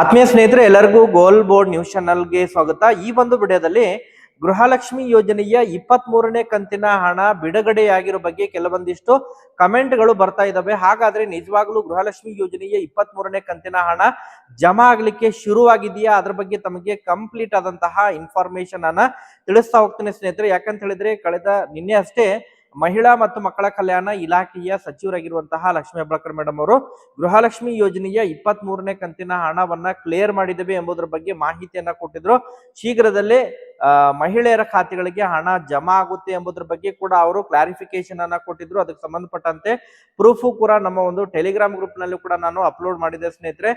ಆತ್ಮೀಯ ಸ್ನೇಹಿತರೆ, ಎಲ್ಲರಿಗೂ ಗೋಲ್ ಬೋರ್ಡ್ ನ್ಯೂಸ್ ಚಾನಲ್ಗೆ ಸ್ವಾಗತ. ಈ ಒಂದು ವಿಡಿಯೋದಲ್ಲಿ ಗೃಹಲಕ್ಷ್ಮಿ ಯೋಜನೆಯ ಇಪ್ಪತ್ತ್ ಮೂರನೇ ಕಂತಿನ ಹಣ ಬಿಡುಗಡೆಯಾಗಿರೋ ಬಗ್ಗೆ ಕೆಲವೊಂದಿಷ್ಟು ಕಮೆಂಟ್ಗಳು ಬರ್ತಾ ಇದ್ದಾವೆ ಹಾಗಾದ್ರೆ ನಿಜವಾಗ್ಲೂ ಗೃಹಲಕ್ಷ್ಮಿ ಯೋಜನೆಯ ಇಪ್ಪತ್ತ್ ಮೂರನೇ ಕಂತಿನ ಹಣ ಜಮಾ ಆಗ್ಲಿಕ್ಕೆ ಶುರುವಾಗಿದೆಯಾ? ಅದ್ರ ಬಗ್ಗೆ ತಮಗೆ ಕಂಪ್ಲೀಟ್ ಆದಂತಹ ಇನ್ಫಾರ್ಮೇಶನ್ ಅನ್ನ ತಿಳಿಸ್ತಾ ಹೋಗ್ತೇನೆ ಸ್ನೇಹಿತರೆ. ಯಾಕಂತ ಹೇಳಿದ್ರೆ, ಕಳೆದ ನಿನ್ನೆ ಅಷ್ಟೇ ಮಹಿಳಾ ಮತ್ತು ಮಕ್ಕಳ ಕಲ್ಯಾಣ ಇಲಾಖೆಯ ಸಚಿವರಾಗಿರುವಂತಹ ಲಕ್ಷ್ಮೀ ಹೆಬ್ಬಾಳ್ಕರ್ ಮೇಡಮ್ ಅವರು ಗೃಹಲಕ್ಷ್ಮಿ ಯೋಜನೆಯ ಇಪ್ಪತ್ತ್ ಕಂತಿನ ಹಣವನ್ನ ಕ್ಲಿಯರ್ ಮಾಡಿದ್ದೇವೆ ಎಂಬುದರ ಬಗ್ಗೆ ಮಾಹಿತಿಯನ್ನ ಕೊಟ್ಟಿದ್ರು. ಶೀಘ್ರದಲ್ಲೇ ಮಹಿಳೆಯರ ಖಾತೆಗಳಿಗೆ ಹಣ ಜಮಾ ಆಗುತ್ತೆ ಎಂಬುದರ ಬಗ್ಗೆ ಕೂಡ ಅವರು ಕ್ಲಾರಿಫಿಕೇಶನ್ ಅನ್ನ ಕೊಟ್ಟಿದ್ರು. ಅದಕ್ಕೆ ಸಂಬಂಧಪಟ್ಟಂತೆ ಪ್ರೂಫು ಕೂಡ ನಮ್ಮ ಒಂದು ಟೆಲಿಗ್ರಾಮ್ ಗ್ರೂಪ್ನಲ್ಲಿ ಕೂಡ ನಾನು ಅಪ್ಲೋಡ್ ಮಾಡಿದೆ ಸ್ನೇಹಿತರೆ.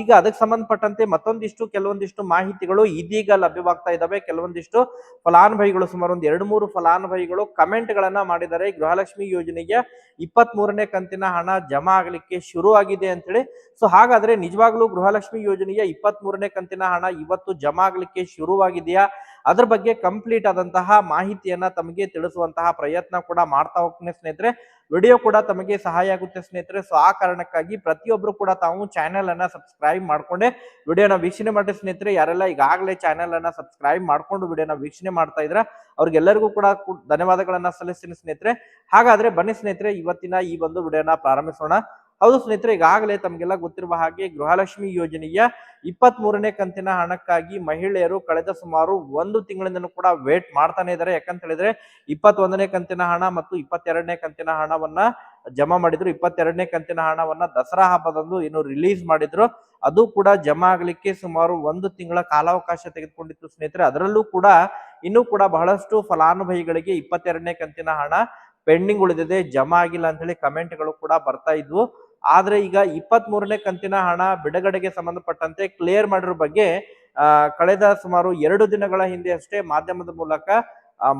ಈಗ ಅದಕ್ಕೆ ಸಂಬಂಧಪಟ್ಟಂತೆ ಮತ್ತೊಂದಿಷ್ಟು, ಕೆಲವೊಂದಿಷ್ಟು ಮಾಹಿತಿಗಳು ಇದೀಗ ಲಭ್ಯವಾಗ್ತಾ ಇದ್ದಾವೆ ಕೆಲವೊಂದಿಷ್ಟು ಫಲಾನುಭವಿಗಳು ಸುಮಾರು ಒಂದು ಎರಡು ಮೂರು ಫಲಾನುಭವಿಗಳು ಕಮೆಂಟ್ ಗಳನ್ನ ಮಾಡಿದ್ದಾರೆ. ಗೃಹಲಕ್ಷ್ಮಿ ಯೋಜನೆಗೆ ಇಪ್ಪತ್ತ್ ಮೂರನೇ ಕಂತಿನ ಹಣ ಜಮಾ ಆಗಲಿಕ್ಕೆ ಶುರು ಆಗಿದೆ ಅಂತೇಳಿ. ಸೊ ಹಾಗಾದ್ರೆ ನಿಜವಾಗ್ಲೂ ಗೃಹಲಕ್ಷ್ಮಿ ಯೋಜನೆಯ ಇಪ್ಪತ್ತ್ ಮೂರನೇ ಕಂತಿನ ಹಣ ಇವತ್ತು ಜಮಾ ಆಗ್ಲಿಕ್ಕೆ ಶುರುವಾಗಿದೆಯಾ? ಅದ್ರ ಬಗ್ಗೆ ಕಂಪ್ಲೀಟ್ ಆದಂತಹ ಮಾಹಿತಿಯನ್ನ ತಮಗೆ ತಿಳಿಸುವಂತಹ ಪ್ರಯತ್ನ ಕೂಡ ಮಾಡ್ತಾ ಹೋಗ್ತೇನೆ ಸ್ನೇಹಿತರೆ. ವಿಡಿಯೋ ಕೂಡ ತಮಗೆ ಸಹಾಯ ಆಗುತ್ತೆ ಸ್ನೇಹಿತರೆ. ಸೊ ಆ ಕಾರಣಕ್ಕಾಗಿ ಪ್ರತಿಯೊಬ್ರು ಕೂಡ ತಾವು ಚಾನೆಲ್ ಅನ್ನ ಸಬ್ಸ್ಕ್ರೈಬ್ ಮಾಡ್ಕೊಂಡೆ ವಿಡಿಯೋನ ವೀಕ್ಷಣೆ ಮಾಡಿ ಸ್ನೇಹಿತರೆ. ಯಾರೆಲ್ಲ ಈಗಾಗಲೇ ಚಾನೆಲ್ ಅನ್ನ ಸಬ್ಸ್ಕ್ರೈಬ್ ಮಾಡ್ಕೊಂಡು ವಿಡಿಯೋನ ವೀಕ್ಷಣೆ ಮಾಡ್ತಾ ಇದ್ರ, ಅವ್ರಿಗೆಲ್ಲರಿಗೂ ಕೂಡ ಧನ್ಯವಾದಗಳನ್ನ ಸಲ್ಲಿಸ್ತೀನಿ ಸ್ನೇಹಿತರೆ. ಹಾಗಾದ್ರೆ ಬನ್ನಿ ಸ್ನೇಹಿತರೆ, ಇವತ್ತಿನ ಈ ಒಂದು ವಿಡಿಯೋನ ಪ್ರಾರಂಭಿಸೋಣ. ಹೌದು ಸ್ನೇಹಿತರೆ, ಈಗಾಗಲೇ ತಮಗೆಲ್ಲ ಗೊತ್ತಿರುವ ಹಾಗೆ ಗೃಹಲಕ್ಷ್ಮಿ ಯೋಜನೆಯ ಇಪ್ಪತ್ತ್ ಮೂರನೇ ಕಂತಿನ ಹಣಕ್ಕಾಗಿ ಮಹಿಳೆಯರು ಕಳೆದ ಸುಮಾರು ಒಂದು ತಿಂಗಳಿಂದನೂ ಕೂಡ ವೇಟ್ ಮಾಡ್ತಾನೆ ಇದ್ದಾರೆ. ಯಾಕಂತ ಹೇಳಿದ್ರೆ, ಇಪ್ಪತ್ತೊಂದನೇ ಕಂತಿನ ಹಣ ಮತ್ತು ಇಪ್ಪತ್ತೆರಡನೇ ಕಂತಿನ ಹಣವನ್ನ ಜಮಾ ಮಾಡಿದ್ರು. ಇಪ್ಪತ್ತೆರಡನೇ ಕಂತಿನ ಹಣವನ್ನ ದಸರಾ ಹಬ್ಬದಂದು ಏನು ರಿಲೀಸ್ ಮಾಡಿದ್ರು. ಅದು ಕೂಡ ಜಮಾ ಆಗ್ಲಿಕ್ಕೆ ಸುಮಾರು ಒಂದು ತಿಂಗಳ ಕಾಲಾವಕಾಶ ತೆಗೆದುಕೊಂಡಿತ್ತು ಸ್ನೇಹಿತರೆ. ಅದರಲ್ಲೂ ಕೂಡ ಇನ್ನೂ ಕೂಡ ಬಹಳಷ್ಟು ಫಲಾನುಭವಿಗಳಿಗೆ ಇಪ್ಪತ್ತೆರಡನೇ ಕಂತಿನ ಹಣ ಪೆಂಡಿಂಗ್ ಉಳಿದಿದೆ. ಜಮಾ ಆಗಿಲ್ಲ ಅಂತ ಹೇಳಿ ಕಮೆಂಟ್ಗಳು ಕೂಡ ಬರ್ತಾ ಇದ್ವು. ಆದ್ರೆ ಈಗ ಇಪ್ಪತ್ತ್ ಮೂರನೇ ಕಂತಿನ ಹಣ ಬಿಡುಗಡೆಗೆ ಸಂಬಂಧಪಟ್ಟಂತೆ ಕ್ಲಿಯರ್ ಮಾಡಿರೋ ಬಗ್ಗೆ ಕಳೆದ ಸುಮಾರು ಎರಡು ದಿನಗಳ ಹಿಂದೆ ಅಷ್ಟೇ ಮಾಧ್ಯಮದ ಮೂಲಕ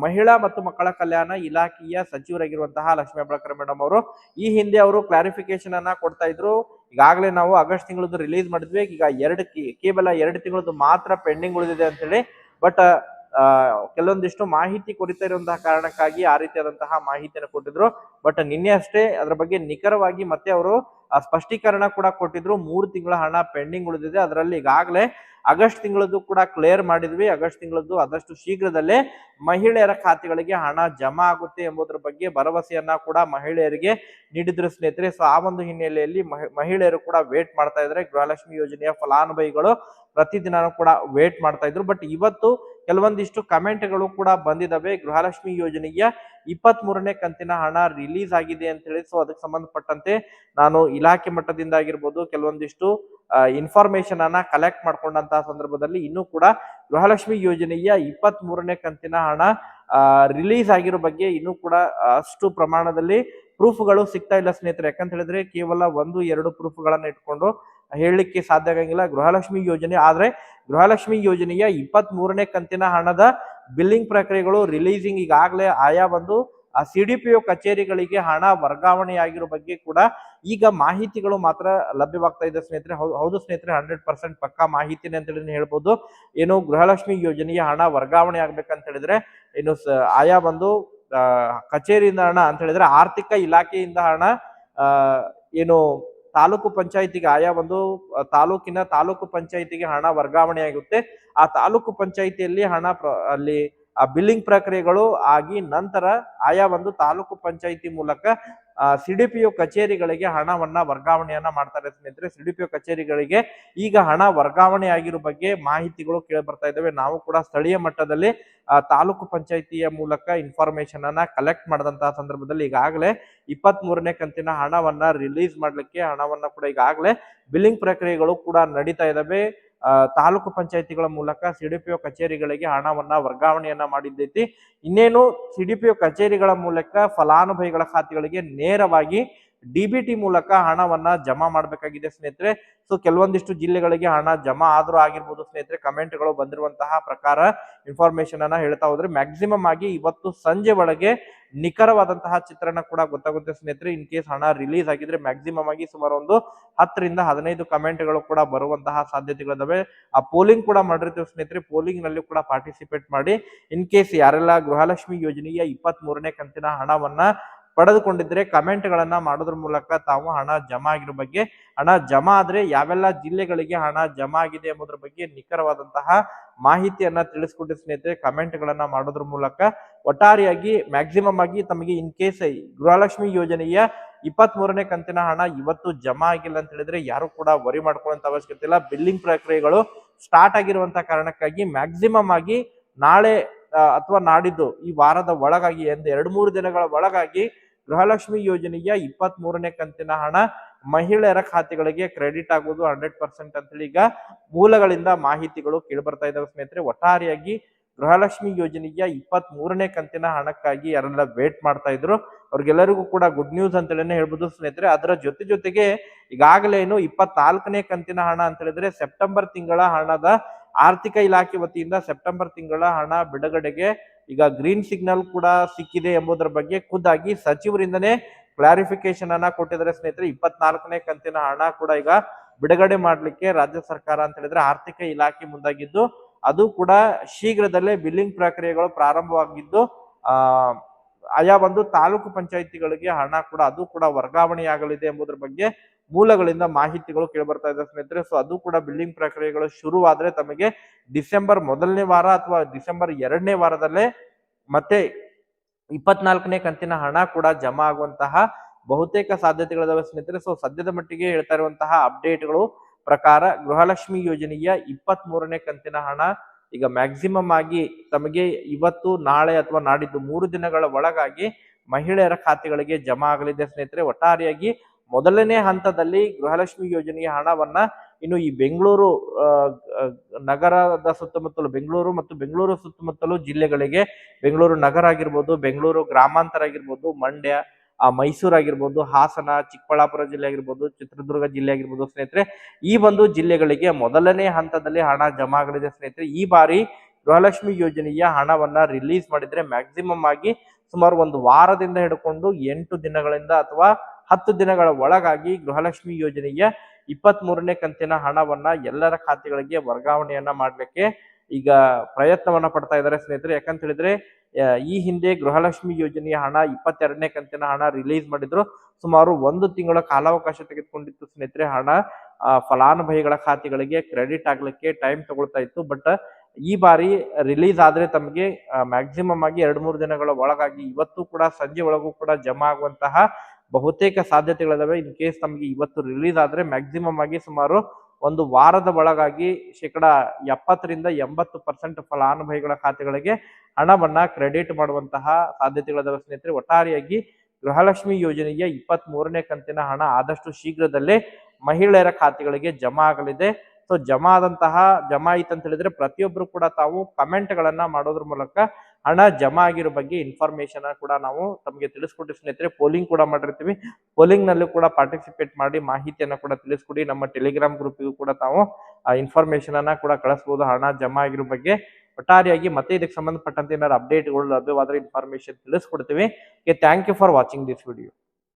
ಮಹಿಳಾ ಮತ್ತು ಮಕ್ಕಳ ಕಲ್ಯಾಣ ಇಲಾಖೆಯ ಸಚಿವರಾಗಿರುವಂತಹ ಲಕ್ಷ್ಮೀ ಹೆಬ್ಬಾಳ್ಕರ್ ಮೇಡಮ್ ಅವರು ಈ ಹಿಂದೆ ಅವರು ಕ್ಲಾರಿಫಿಕೇಶನ್ ಅನ್ನ ಕೊಡ್ತಾ ಇದ್ರು. ಈಗಾಗಲೇ ನಾವು ಆಗಸ್ಟ್ ತಿಂಗಳದ್ದು ರಿಲೀಸ್ ಮಾಡಿದ್ವಿ. ಈಗ ಎರಡು ಕೇವಲ ಎರಡು ತಿಂಗಳದ್ದು ಮಾತ್ರ ಪೆಂಡಿಂಗ್ ಉಳಿದಿದೆ ಅಂತ ಹೇಳಿ. ಬಟ್ ಕೆಲವೊಂದಿಷ್ಟು ಮಾಹಿತಿ ಕೊರಿತಾ ಇರುವಂತಹ ಕಾರಣಕ್ಕಾಗಿ ಆ ರೀತಿಯಾದಂತಹ ಮಾಹಿತಿಯನ್ನು ಕೊಟ್ಟಿದ್ರು. ಬಟ್ ನಿನ್ನೆ ಅಷ್ಟೇ ಅದರ ಬಗ್ಗೆ ನಿಖರವಾಗಿ ಮತ್ತೆ ಅವರು ಆ ಸ್ಪಷ್ಟೀಕರಣ ಕೂಡ ಕೊಟ್ಟಿದ್ರು. ಮೂರು ತಿಂಗಳ ಹಣ ಪೆಂಡಿಂಗ್ ಉಳಿದಿದೆ. ಅದರಲ್ಲಿ ಈಗಾಗಲೇ ಆಗಸ್ಟ್ ತಿಂಗಳದ್ದು ಕೂಡ ಕ್ಲಿಯರ್ ಮಾಡಿದ್ವಿ. ಆಗಸ್ಟ್ ತಿಂಗಳದ್ದು ಆದಷ್ಟು ಶೀಘ್ರದಲ್ಲೇ ಮಹಿಳೆಯರ ಖಾತೆಗಳಿಗೆ ಹಣ ಜಮಾ ಆಗುತ್ತೆ ಎಂಬುದರ ಬಗ್ಗೆ ಭರವಸೆಯನ್ನ ಕೂಡ ಮಹಿಳೆಯರಿಗೆ ನೀಡಿದ್ರು ಸ್ನೇಹಿತರೆ. ಸೊ, ಆ ಒಂದು ಹಿನ್ನೆಲೆಯಲ್ಲಿ ಮಹಿಳೆಯರು ಕೂಡ ವೇಟ್ ಮಾಡ್ತಾ ಇದ್ದಾರೆ. ಗೃಹಲಕ್ಷ್ಮಿ ಯೋಜನೆಯ ಫಲಾನುಭವಿಗಳು ಪ್ರತಿದಿನ ಕೂಡ ವೇಟ್ ಮಾಡ್ತಾ ಇದ್ರು. ಬಟ್ ಇವತ್ತು ಕೆಲವೊಂದಿಷ್ಟು ಕಮೆಂಟ್ಗಳು ಕೂಡ ಬಂದಿದ್ದಾವೆ ಗೃಹಲಕ್ಷ್ಮಿ ಯೋಜನೆಯ ಇಪ್ಪತ್ತ್ ಮೂರನೇ ಕಂತಿನ ಹಣ ರಿಲೀಸ್ ಆಗಿದೆ ಅಂತ ಹೇಳಿ. ಸೊ ಅದಕ್ಕೆ ಸಂಬಂಧಪಟ್ಟಂತೆ ನಾನು ಇಲಾಖೆ ಮಟ್ಟದಿಂದ ಆಗಿರ್ಬೋದು ಕೆಲವೊಂದಿಷ್ಟು ಇನ್ಫಾರ್ಮೇಶನ್ ಅನ್ನ ಕಲೆಕ್ಟ್ ಮಾಡ್ಕೊಂಡಂತಹ ಸಂದರ್ಭದಲ್ಲಿ ಇನ್ನೂ ಕೂಡ ಗೃಹಲಕ್ಷ್ಮಿ ಯೋಜನೆಯ ಇಪ್ಪತ್ತ್ ಮೂರನೇ ಕಂತಿನ ಹಣ ರಿಲೀಸ್ ಆಗಿರೋ ಬಗ್ಗೆ ಇನ್ನೂ ಕೂಡ ಅಷ್ಟು ಪ್ರಮಾಣದಲ್ಲಿ ಪ್ರೂಫ್ಗಳು ಸಿಗ್ತಾ ಇಲ್ಲ ಸ್ನೇಹಿತರೆ. ಯಾಕಂತ ಹೇಳಿದ್ರೆ ಕೇವಲ ಒಂದು, ಎರಡು ಪ್ರೂಫ್ಗಳನ್ನ ಇಟ್ಕೊಂಡು ಹೇಳಲಿಕ್ಕೆ ಸಾಧ್ಯ ಆಗಂಗಿಲ್ಲ. ಗೃಹಲಕ್ಷ್ಮಿ ಯೋಜನೆ ಆದರೆ ಗೃಹಲಕ್ಷ್ಮಿ ಯೋಜನೆಯ ಇಪ್ಪತ್ತ್ ಮೂರನೇ ಕಂತಿನ ಹಣದ ಬಿಲ್ಲಿಂಗ್ ಪ್ರಕ್ರಿಯೆಗಳು ರಿಲೀಸಿಂಗ್ ಈಗಾಗಲೇ ಆಯಾ ಆ ಸಿ ಡಿ ಪಿ ಒ ಕಚೇರಿಗಳಿಗೆ ಹಣ ವರ್ಗಾವಣೆಯಾಗಿರೋ ಬಗ್ಗೆ ಕೂಡ ಈಗ ಮಾಹಿತಿಗಳು ಮಾತ್ರ ಲಭ್ಯವಾಗ್ತಾ ಇದೆ ಸ್ನೇಹಿತರೆ. ಹೌದು ಸ್ನೇಹಿತರೆ ಹಂಡ್ರೆಡ್ ಪರ್ಸೆಂಟ್ ಪಕ್ಕಾ ಮಾಹಿತಿನೇ ಅಂತ ಹೇಳಿ ಹೇಳ್ಬೋದು. ಏನು ಗೃಹಲಕ್ಷ್ಮಿ ಯೋಜನೆಯ ಹಣ ವರ್ಗಾವಣೆ ಆಗ್ಬೇಕಂತ ಹೇಳಿದ್ರೆ, ಏನು ಆಯಾ ಬಂದು ಕಚೇರಿಯಿಂದ ಹಣ ಅಂತ ಹೇಳಿದ್ರೆ ಆರ್ಥಿಕ ಇಲಾಖೆಯಿಂದ ಹಣ ಏನು ತಾಲೂಕು ಪಂಚಾಯಿತಿಗೆ ಆಯಾ ಒಂದು ತಾಲೂಕಿನ ತಾಲೂಕು ಪಂಚಾಯಿತಿಗೆ ಹಣ ವರ್ಗಾವಣೆ ಆಗುತ್ತೆ. ಆ ತಾಲೂಕು ಪಂಚಾಯಿತಿಯಲ್ಲಿ ಹಣ ಅಲ್ಲಿ ಆ ಬಿಲ್ಲಿಂಗ್ ಪ್ರಕ್ರಿಯೆಗಳು ಆಗಿ ನಂತರ ಆಯಾ ಒಂದು ತಾಲೂಕು ಪಂಚಾಯಿತಿ ಮೂಲಕ ಸಿ ಡಿ ಪಿ ಯು ಕಚೇರಿಗಳಿಗೆ ಹಣವನ್ನ ವರ್ಗಾವಣೆಯನ್ನ ಮಾಡ್ತಾರೆ ಸ್ನೇಹಿತರೆ ಸಿಡಿಪಿಒ ಕಚೇರಿಗಳಿಗೆ ಈಗ ಹಣ ವರ್ಗಾವಣೆ ಆಗಿರೋ ಬಗ್ಗೆ ಮಾಹಿತಿಗಳು ಕೇಳಿ ಬರ್ತಾ ಇದ್ದಾವೆ. ನಾವು ಕೂಡ ಸ್ಥಳೀಯ ಮಟ್ಟದಲ್ಲಿ ಆ, ತಾಲೂಕು ಪಂಚಾಯಿತಿಯ ಮೂಲಕ ಇನ್ಫಾರ್ಮೇಶನ್ ಅನ್ನ ಕಲೆಕ್ಟ್ ಮಾಡಿದಂತಹ ಸಂದರ್ಭದಲ್ಲಿ ಈಗಾಗಲೇ ಇಪ್ಪತ್ತ್ ಮೂರನೇ ಕಂತಿನ ಹಣವನ್ನ ರಿಲೀಸ್ ಮಾಡಲಿಕ್ಕೆ ಹಣವನ್ನ ಕೂಡ ಈಗಾಗಲೇ ಬಿಲ್ಲಿಂಗ್ ಪ್ರಕ್ರಿಯೆಗಳು ಕೂಡ ನಡೀತಾ ಇದಾವೆ ಆ, ತಾಲೂಕು ಪಂಚಾಯತಿಗಳ ಮೂಲಕ ಸಿಡಿಪಿಒ ಕಚೇರಿಗಳಿಗೆ ಹಣವನ್ನ ವರ್ಗಾವಣೆಯನ್ನ ಮಾಡಿದ್ದೈತಿ. ಇನ್ನೇನು ಸಿಡಿಪಿಒ ಕಚೇರಿಗಳ ಮೂಲಕ ಫಲಾನುಭವಿಗಳ ಖಾತೆಗಳಿಗೆ ನೇರವಾಗಿ ಡಿಬಿಟಿ ಮೂಲಕ ಹಣವನ್ನ ಜಮಾ ಮಾಡಬೇಕಾಗಿದೆ ಸ್ನೇಹಿತರೆ. ಸೊ ಕೆಲವೊಂದಿಷ್ಟು ಜಿಲ್ಲೆಗಳಿಗೆ ಹಣ ಜಮಾ ಆದರೂ ಆಗಿರ್ಬೋದು ಸ್ನೇಹಿತರೆ. ಕಮೆಂಟ್ಗಳು ಬಂದಿರುವಂತಹ ಪ್ರಕಾರ ಇನ್ಫಾರ್ಮೇಶನ್ ಅನ್ನ ಹೇಳ್ತಾ ಹೋದ್ರೆ ಮ್ಯಾಕ್ಸಿಮಮ್ ಆಗಿ ಇವತ್ತು ಸಂಜೆ ಒಳಗೆ ನಿಖರವಾದಂತಹ ಚಿತ್ರಣ ಕೂಡ ಗೊತ್ತಾಗುತ್ತೆ ಸ್ನೇಹಿತರೆ. ಇನ್ ಕೇಸ್ ಹಣ ರಿಲೀಸ್ ಆಗಿದ್ರೆ ಮ್ಯಾಕ್ಸಿಮಮ್ ಆಗಿ ಸುಮಾರು ಒಂದು ಹತ್ತರಿಂದ ಹದಿನೈದು ಕಮೆಂಟ್ಗಳು ಕೂಡ ಬರುವಂತಹ ಸಾಧ್ಯತೆಗಳಿದಾವೆ. ಆ ಪೋಲಿಂಗ್ ಕೂಡ ಮಾಡಿರ್ತೀವಿ ಸ್ನೇಹಿತರೆ. ಪೋಲಿಂಗ್ನಲ್ಲಿ ಕೂಡ ಪಾರ್ಟಿಸಿಪೇಟ್ ಮಾಡಿ. ಇನ್ ಕೇಸ್ ಯಾರೆಲ್ಲ ಗೃಹಲಕ್ಷ್ಮಿ ಯೋಜನೆಯ ಇಪ್ಪತ್ತ್ ಮೂರನೇ ಕಂತಿನ ಹಣವನ್ನ ಪಡೆದುಕೊಂಡಿದ್ರೆ ಕಮೆಂಟ್ ಗಳನ್ನ ಮಾಡೋದ್ರ ಮೂಲಕ ತಾವು ಹಣ ಜಮಾ ಆಗಿರೋ ಬಗ್ಗೆ, ಹಣ ಜಮಾ ಆದ್ರೆ ಯಾವೆಲ್ಲ ಜಿಲ್ಲೆಗಳಿಗೆ ಹಣ ಜಮಾ ಆಗಿದೆ ಎಂಬುದರ ಬಗ್ಗೆ ನಿಖರವಾದಂತಹ ಮಾಹಿತಿಯನ್ನ ತಿಳಿಸ್ಕೊಡಿ ಸ್ನೇಹಿತರೆ ಕಮೆಂಟ್ ಗಳನ್ನ ಮಾಡೋದ್ರ ಮೂಲಕ ಒಟ್ಟಾರೆಯಾಗಿ ಮ್ಯಾಕ್ಸಿಮಮ್ ಆಗಿ ತಮಗೆ ಇನ್ ಕೇಸ್ ಗೃಹಲಕ್ಷ್ಮಿ ಯೋಜನೆಯ ಇಪ್ಪತ್ತ್ ಮೂರನೇ ಕಂತಿನ ಹಣ ಇವತ್ತು ಜಮಾ ಆಗಿಲ್ಲ ಅಂತ ಹೇಳಿದ್ರೆ ಯಾರು ಕೂಡ ವರಿ ಮಾಡ್ಕೊಳ್ಳುವಂತ ಅವಶ್ಯಕತೆ ಇಲ್ಲ. ಬಿಲ್ಲಿಂಗ್ ಪ್ರಕ್ರಿಯೆಗಳು ಸ್ಟಾರ್ಟ್ ಆಗಿರುವಂತಹ ಕಾರಣಕ್ಕಾಗಿ ಮ್ಯಾಕ್ಸಿಮಮ್ ಆಗಿ ನಾಳೆ ಅಥವಾ ನಾಡಿದ್ದು ಈ ವಾರದ ಒಳಗಾಗಿ ಎಂದು ಎರಡು ಮೂರು ದಿನಗಳ ಒಳಗಾಗಿ ಗೃಹಲಕ್ಷ್ಮಿ ಯೋಜನೆಯ ಇಪ್ಪತ್ತ್ ಮೂರನೇ ಕಂತಿನ ಹಣ ಮಹಿಳೆಯರ ಖಾತೆಗಳಿಗೆ ಕ್ರೆಡಿಟ್ ಆಗುವುದು ಹಂಡ್ರೆಡ್ ಪರ್ಸೆಂಟ್ ಅಂತೇಳಿ ಈಗ ಮೂಲಗಳಿಂದ ಮಾಹಿತಿಗಳು ಕೇಳಿ ಬರ್ತಾ ಇದ್ದಾವೆ ಸ್ನೇಹಿತರೆ. ಒಟ್ಟಾರೆಯಾಗಿ ಗೃಹಲಕ್ಷ್ಮಿ ಯೋಜನೆಯ ಇಪ್ಪತ್ತ್ ಮೂರನೇ ಕಂತಿನ ಹಣಕ್ಕಾಗಿ ಯಾರೆಲ್ಲ ವೇಟ್ ಮಾಡ್ತಾ ಇದ್ರು, ಅವ್ರಿಗೆಲ್ಲರಿಗೂ ಕೂಡ ಗುಡ್ ನ್ಯೂಸ್ ಅಂತ ಹೇಳಿನೇ ಹೇಳ್ಬೋದು ಸ್ನೇಹಿತರೆ. ಅದರ ಜೊತೆ ಜೊತೆಗೆ ಈಗಾಗಲೇನು ಇಪ್ಪತ್ನಾಲ್ಕನೇ ಕಂತಿನ ಹಣ ಅಂತ ಹೇಳಿದ್ರೆ ಸೆಪ್ಟೆಂಬರ್ ತಿಂಗಳ ಹಣದ ಆರ್ಥಿಕ ಇಲಾಖೆ ವತಿಯಿಂದ ಸೆಪ್ಟೆಂಬರ್ ತಿಂಗಳ ಹಣ ಬಿಡುಗಡೆಗೆ ಈಗ ಗ್ರೀನ್ ಸಿಗ್ನಲ್ ಕೂಡ ಸಿಕ್ಕಿದೆ ಎಂಬುದರ ಬಗ್ಗೆ ಖುದ್ದಾಗಿ ಸಚಿವರಿಂದನೇ ಕ್ಲಾರಿಫಿಕೇಶನ್ ಅನ್ನ ಕೊಟ್ಟಿದ್ದಾರೆ ಸ್ನೇಹಿತರೆ. ಇಪ್ಪತ್ನಾಲ್ಕನೇ ಕಂತಿನ ಹಣ ಕೂಡ ಈಗ ಬಿಡುಗಡೆ ಮಾಡಲಿಕ್ಕೆ ರಾಜ್ಯ ಸರ್ಕಾರ ಅಂತ ಹೇಳಿದ್ರೆ ಆರ್ಥಿಕ ಇಲಾಖೆ ಮುಂದಾಗಿದ್ದು, ಅದು ಕೂಡ ಶೀಘ್ರದಲ್ಲೇ ಬಿಲ್ಲಿಂಗ್ ಪ್ರಕ್ರಿಯೆಗಳು ಪ್ರಾರಂಭವಾಗಿದ್ದು, ಆ ಆಯಾ ಒಂದು ತಾಲೂಕು ಪಂಚಾಯಿತಿಗಳಿಗೆ ಹಣ ಕೂಡ, ಅದು ಕೂಡ ವರ್ಗಾವಣೆಯಾಗಲಿದೆ ಎಂಬುದರ ಬಗ್ಗೆ ಮೂಲಗಳಿಂದ ಮಾಹಿತಿಗಳು ಕೇಳಿಬರ್ತಾ ಇದೆ ಸ್ನೇಹಿತರೆ. ಸೊ ಅದು ಕೂಡ ಬಿಲ್ಡಿಂಗ್ ಪ್ರಕ್ರಿಯೆಗಳು ಶುರುವಾದ್ರೆ ತಮಗೆ ಡಿಸೆಂಬರ್ ಮೊದಲನೇ ವಾರ ಅಥವಾ ಡಿಸೆಂಬರ್ ಎರಡನೇ ವಾರದಲ್ಲೇ ಮತ್ತೆ ಇಪ್ಪತ್ನಾಲ್ಕನೇ ಕಂತಿನ ಹಣ ಕೂಡ ಜಮಾ ಆಗುವಂತಹ ಬಹುತೇಕ ಸಾಧ್ಯತೆಗಳಿದಾವೆ ಸ್ನೇಹಿತರೆ. ಸೊ ಸದ್ಯದ ಮಟ್ಟಿಗೆ ಹೇಳ್ತಾ ಇರುವಂತಹ ಅಪ್ಡೇಟ್ಗಳು ಪ್ರಕಾರ ಗೃಹಲಕ್ಷ್ಮಿ ಯೋಜನೆಯ ಇಪ್ಪತ್ತ್ ಕಂತಿನ ಹಣ ಈಗ ಮ್ಯಾಕ್ಸಿಮಮ್ ಆಗಿ ತಮಗೆ ಇವತ್ತು, ನಾಳೆ ಅಥವಾ ನಾಡಿದ್ದು ಮೂರು ದಿನಗಳ ಒಳಗಾಗಿ ಮಹಿಳೆಯರ ಖಾತೆಗಳಿಗೆ ಜಮಾ ಆಗಲಿದೆ ಸ್ನೇಹಿತರೆ. ಒಟ್ಟಾರೆಯಾಗಿ ಮೊದಲನೇ ಹಂತದಲ್ಲಿ ಗೃಹಲಕ್ಷ್ಮಿ ಯೋಜನೆಯ ಹಣವನ್ನ ಇನ್ನು ಈ ಬೆಂಗಳೂರು ನಗರದ ಸುತ್ತಮುತ್ತಲು, ಬೆಂಗಳೂರು ಮತ್ತು ಬೆಂಗಳೂರು ಸುತ್ತಮುತ್ತಲು ಜಿಲ್ಲೆಗಳಿಗೆ, ಬೆಂಗಳೂರು ನಗರ ಆಗಿರ್ಬೋದು, ಬೆಂಗಳೂರು ಗ್ರಾಮಾಂತರ ಆಗಿರ್ಬೋದು, ಮಂಡ್ಯ ಆ ಮೈಸೂರು ಆಗಿರ್ಬೋದು, ಹಾಸನ, ಚಿಕ್ಕಬಳ್ಳಾಪುರ ಜಿಲ್ಲೆ ಆಗಿರ್ಬೋದು, ಚಿತ್ರದುರ್ಗ ಜಿಲ್ಲೆ ಆಗಿರ್ಬೋದು ಸ್ನೇಹಿತರೆ, ಈ ಒಂದು ಜಿಲ್ಲೆಗಳಿಗೆ ಮೊದಲನೇ ಹಂತದಲ್ಲಿ ಹಣ ಜಮಾ ಆಗಲಿದೆ ಸ್ನೇಹಿತರೆ. ಈ ಬಾರಿ ಗೃಹಲಕ್ಷ್ಮಿ ಯೋಜನೆಯ ಹಣವನ್ನ ರಿಲೀಸ್ ಮಾಡಿದ್ರೆ ಮ್ಯಾಕ್ಸಿಮಮ್ ಆಗಿ ಸುಮಾರು ಒಂದು ವಾರದಿಂದ ಹಿಡ್ಕೊಂಡು ಎಂಟು ದಿನಗಳಿಂದ ಅಥವಾ ಹತ್ತು ದಿನಗಳ ಒಳಗಾಗಿ ಗೃಹಲಕ್ಷ್ಮಿ ಯೋಜನೆಯ ಇಪ್ಪತ್ತ್ ಮೂರನೇ ಕಂತಿನ ಹಣವನ್ನ ಎಲ್ಲರ ಖಾತೆಗಳಿಗೆ ವರ್ಗಾವಣೆಯನ್ನ ಮಾಡ್ಲಿಕ್ಕೆ ಈಗ ಪ್ರಯತ್ನವನ್ನ ಪಡ್ತಾ ಇದ್ದಾರೆ ಸ್ನೇಹಿತರೆ. ಯಾಕಂತ ಹೇಳಿದ್ರೆ ಈ ಹಿಂದೆ ಗೃಹಲಕ್ಷ್ಮಿ ಯೋಜನೆಯ ಹಣ ಇಪ್ಪತ್ತೆರಡನೇ ಕಂತಿನ ಹಣ ರಿಲೀಸ್ ಮಾಡಿದ್ರು. ಸುಮಾರು ಒಂದು ತಿಂಗಳ ಕಾಲಾವಕಾಶ ತೆಗೆದುಕೊಂಡಿತ್ತು ಸ್ನೇಹಿತರೆ. ಹಣ ಫಲಾನುಭವಿಗಳ ಖಾತೆಗಳಿಗೆ ಕ್ರೆಡಿಟ್ ಆಗ್ಲಿಕ್ಕೆ ಟೈಮ್ ತಗೊಳ್ತಾ ಇತ್ತು. ಬಟ್, ಈ ಬಾರಿ ರಿಲೀಸ್ ಆದ್ರೆ ತಮಗೆ ಮ್ಯಾಕ್ಸಿಮಮ್ ಆಗಿ ಎರಡ್ ಮೂರು ದಿನಗಳ ಒಳಗಾಗಿ ಇವತ್ತು ಕೂಡ ಸಂಜೆ ಒಳಗೂ ಕೂಡ ಜಮಾ ಆಗುವಂತಹ ಬಹುತೇಕ ಸಾಧ್ಯತೆಗಳಿದಾವೆ. ಇನ್ ಕೇಸ್ ತಮಗೆ ಇವತ್ತು ರಿಲೀಸ್ ಆದ್ರೆ ಮ್ಯಾಕ್ಸಿಮಮ್ ಆಗಿ ಸುಮಾರು ಒಂದು ವಾರದ ಒಳಗಾಗಿ ಶೇಕಡ ಎಪ್ಪತ್ತರಿಂದ ಎಂಬತ್ತು ಪರ್ಸೆಂಟ್ ಫಲಾನುಭವಿಗಳ ಖಾತೆಗಳಿಗೆ ಹಣವನ್ನ ಕ್ರೆಡಿಟ್ ಮಾಡುವಂತಹ ಸಾಧ್ಯತೆಗಳ ಸ್ನೇಹಿತರೆ. ಒಟ್ಟಾರೆಯಾಗಿ ಗೃಹಲಕ್ಷ್ಮಿ ಯೋಜನೆಯ ಇಪ್ಪತ್ತ್ ಮೂರನೇ ಕಂತಿನ ಹಣ ಆದಷ್ಟು ಶೀಘ್ರದಲ್ಲೇ ಮಹಿಳೆಯರ ಖಾತೆಗಳಿಗೆ ಜಮಾ ಆಗಲಿದೆ. ಸೊ ಜಮಾ ಆದಂತಹ, ಜಮಾ ಆಯ್ತು ಅಂತ ಹೇಳಿದ್ರೆ ಪ್ರತಿಯೊಬ್ಬರು ಕೂಡ ತಾವು ಕಮೆಂಟ್ ಗಳನ್ನ ಮಾಡೋದ್ರ ಮೂಲಕ ಹಣ ಜಮಾ ಆಗಿರೋ ಬಗ್ಗೆ ಇನ್ಫಾರ್ಮೇಶನ್ ಕೂಡ ನಾವು ತಮಗೆ ತಿಳಿಸ್ಕೊಟ್ಟು ಸ್ನೇಹಿತರೆ. ಪೋಲಿಂಗ್ ಕೂಡ ಮಾಡಿರ್ತೀವಿ. ಪೋಲಿಂಗ್ ನಲ್ಲೂ ಕೂಡ ಪಾರ್ಟಿಸಿಪೇಟ್ ಮಾಡಿ ಮಾಹಿತಿಯನ್ನ ಕೂಡ ತಿಳಿಸ್ಕೊಡಿ. ನಮ್ಮ ಟೆಲಿಗ್ರಾಮ್ ಗ್ರೂಪಿಗೂ ಕೂಡ ತಾವು ಇನ್ಫಾರ್ಮೇಶನ್ ಅನ್ನ ಕೂಡ ಕಳಿಸಬಹುದು ಹಣ ಜಮಾ ಆಗಿರೋ ಬಗ್ಗೆ. ಒಟ್ಟಾರೆಯಾಗಿ ಮತ್ತೆ ಇದಕ್ಕೆ ಸಂಬಂಧಪಟ್ಟಂತೆ ಏನಾದ್ರು ಅಪ್ಡೇಟ್ಗಳು ಲಭ್ಯವಾದರೆ information ತಿಳಿಸ್ಕೊಡ್ತೀವಿ. Thank you for watching this video